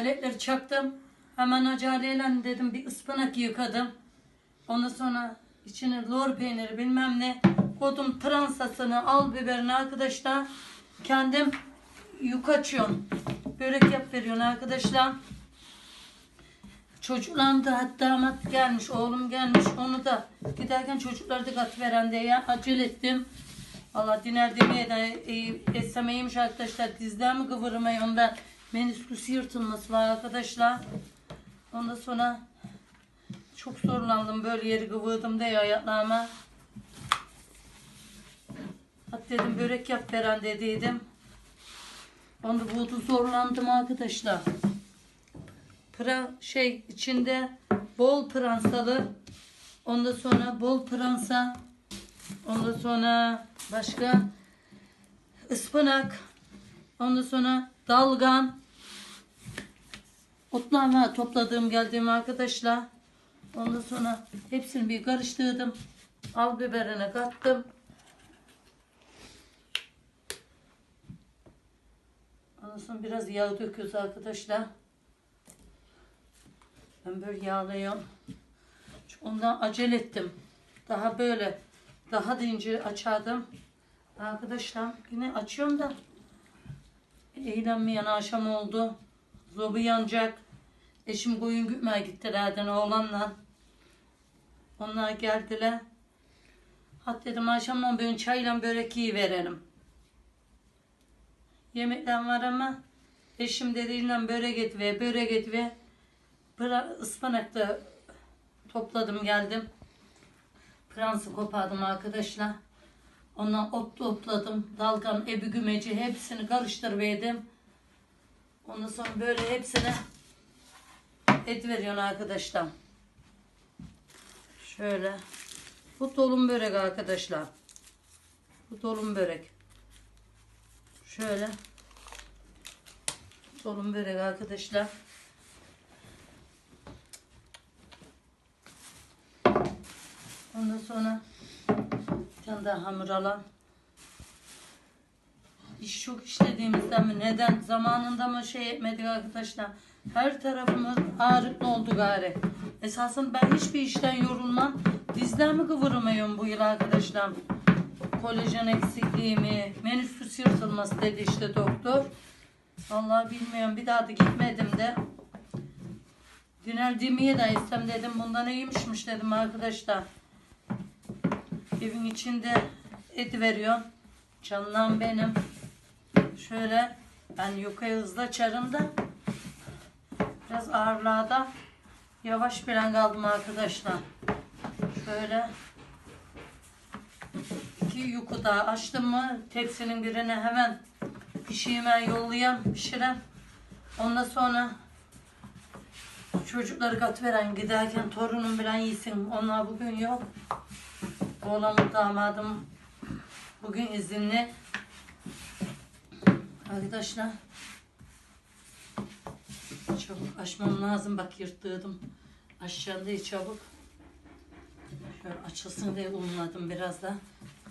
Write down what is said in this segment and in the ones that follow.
Paletleri çaktım. Hemen aceleyle dedim bir ıspanak yıkadım. Ondan sonra içine lor peyniri bilmem ne koydum pıransasını al biberini arkadaşlar. Kendim yük açıyorum. Börek yap veriyorsun arkadaşlar. Çocuklarım da hatta damat gelmiş, oğlum gelmiş. Onu da giderken çocukları da kat veren diye acele ettim. Allah diner demeye de e, etsem arkadaşlar. Dizler mi kıvırmayı ondan menisküs yırtılması var arkadaşlar. Ondan sonra çok zorlandım böyle yeri kıvırdım diye ayaklarıma. Hatta dedim börek yap veren dediydim. Onu buldu zorlandım arkadaşlar. Pıra şey içinde bol pıransalı. Ondan sonra bol pıransa. Ondan sonra başka ıspanak. Ondan sonra dalgan. Otlar var topladığım geldiğim arkadaşlar. Ondan sonra hepsini bir karıştırdım. Al biberine kattım. Ondan sonra biraz yağ döküyoruz arkadaşlar. Ben böyle. Çünkü Ondan acele ettim. Daha böyle daha da ince açardım. Arkadaşlar yine açıyorum da eğlenmeyen akşam oldu. Zobu yanacak. Eşim koyun gütmeye gittilerden oğlanla. Onlar geldiler. Hat dedim akşamdan bugün çayla börek iyi verelim. Yemekten var ama eşim dediğinden börek et ve börek et ve Pıra, ıspanak da topladım geldim. Pransı kopardım arkadaşlar. Ondan ot topladım. Dalgan, ebi gümeci hepsini karıştırıverdim. Ondan sonra böyle hepsine et veriyorsun arkadaşlar. Şöyle. Bu dolum börek arkadaşlar. Bu dolum börek. Şöyle. Dolum börek arkadaşlar. Ondan sonra bir tane daha hamur alan. İş çok işlediğimizden mi neden zamanında mı şey etmedik arkadaşlar. Her tarafımız ağrıklı oldu gari. Esasında ben hiçbir işten yorulmam. Dizlerimi kıvırmıyorum bu yıl arkadaşlar. Kolajen eksikliği mi, menüsüs yırtılması dedi işte doktor. Vallahi bilmiyorum bir daha da gitmedim de. Dünel Dimi'ye de istem dedim bundan iyiymişmiş dedim arkadaşlar. Evin içinde et veriyor. Canlan benim. Şöyle ben yukarı hızlı açarım da. Biraz ağırlığa yavaş plan kaldım arkadaşlar. Şöyle. İki yuku da açtım mı tepsinin birine hemen pişirme yollayan pişiren. Ondan sonra çocukları kat veren giderken torunum bilen yesin. Onlar bugün yok. Oğlanım damadım bugün izinli. Arkadaşlar çabuk açmam lazım. Bak yırttırdım. Aşağıda diye çabuk. Şöyle açılsın diye unladım biraz da.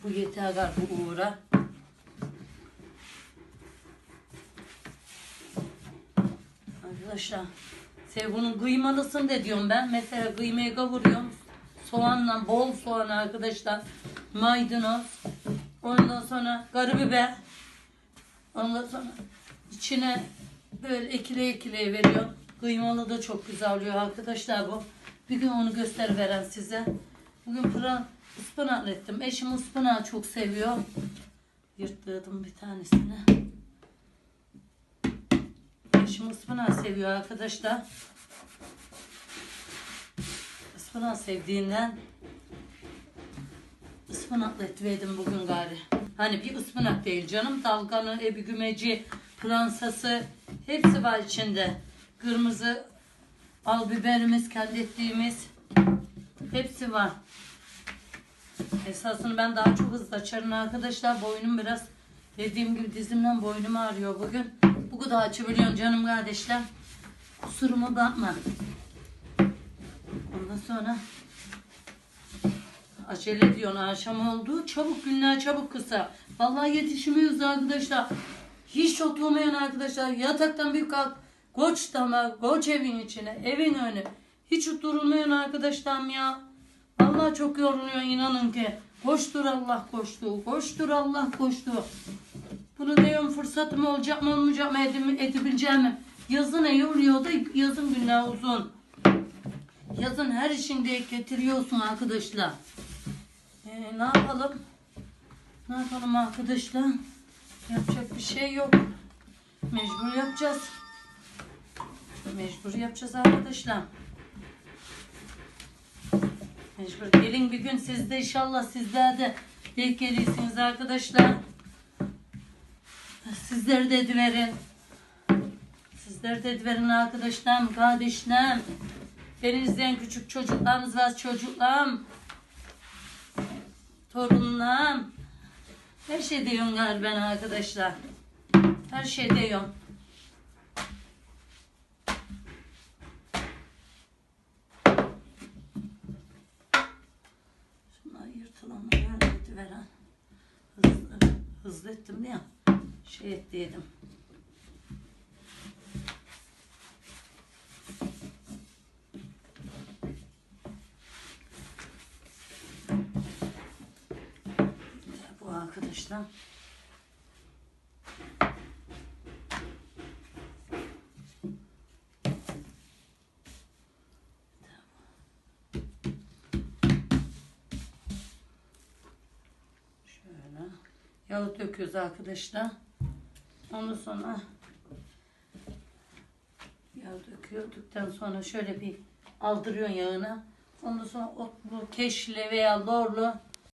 Bu yeter gar bu uğra. Arkadaşlar sev bunun kıymalısın de diyorum ben. Mesela kıymayı kavuruyorum. Soğanla bol soğan arkadaşlar. Maydanoz. Ondan sonra karabiber. Ondan sonra içine böyle ekile ekile veriyor. Kıymalı da çok güzel oluyor arkadaşlar bu. Bir gün onu gösteriveren size. Bugün pıra ıspanaklı ettim. Eşim ıspanağı çok seviyor. Yırttırdım bir tanesini. Eşim ıspanağı seviyor arkadaşlar. Ispanak sevdiğinden ıspanaklı et verdim bugün gari. Hani bir ıspanak değil canım. Dalganı, ebi gümeci, pıransası hepsi var içinde. Kırmızı al biberimiz, kendi ettiğimiz hepsi var. Esasını ben daha çok hızlı açarım arkadaşlar. Boynum biraz dediğim gibi dizimden boynum ağrıyor bugün. Bu kadar açabiliyorum canım kardeşler. Kusuruma bakma. Ondan sonra acele diyorsun akşam oldu. Çabuk günler çabuk kısa. Vallahi yetişemiyoruz arkadaşlar. Hiç oturmayan arkadaşlar yataktan bir kalk Koç dama, koç evin içine, evin önü. Hiç durulmuyorsun arkadaşlarım ya. Allah çok yoruluyor inanın ki. Koştur Allah koştu, koştur Allah koştu. Bunu diyorum fırsatım olacak mı olmayacak mı edim, edebileceğim mi? Yazın ne yoruyor da yazın günler uzun. Yazın her işinde getiriyorsun arkadaşlar. Ee, ne yapalım? Ne yapalım arkadaşlar? Yapacak bir şey yok. Mecbur yapacağız. Mecbur yapacağız arkadaşlar. Mecbur. Gelin bir gün siz de inşallah sizler de denk gelirsiniz arkadaşlar. Sizler de ediverin. Sizler de ediverin arkadaşlarım, kardeşlerim. Beni izleyen küçük çocuklarınız var çocuklarım. Torunlarım. Her şey diyorum galiba arkadaşlar. Her şey diyorum. Şunlar yırtılan yön veren. Hızlı, hızlı ettim ya. Şey ettiydim. Arkadaşlar. Şöyle. Yağı döküyoruz arkadaşlar. Ondan sonra yağ döküyorduktan sonra şöyle bir aldırıyorsun yağını. Ondan sonra otlu, keşli veya lorlu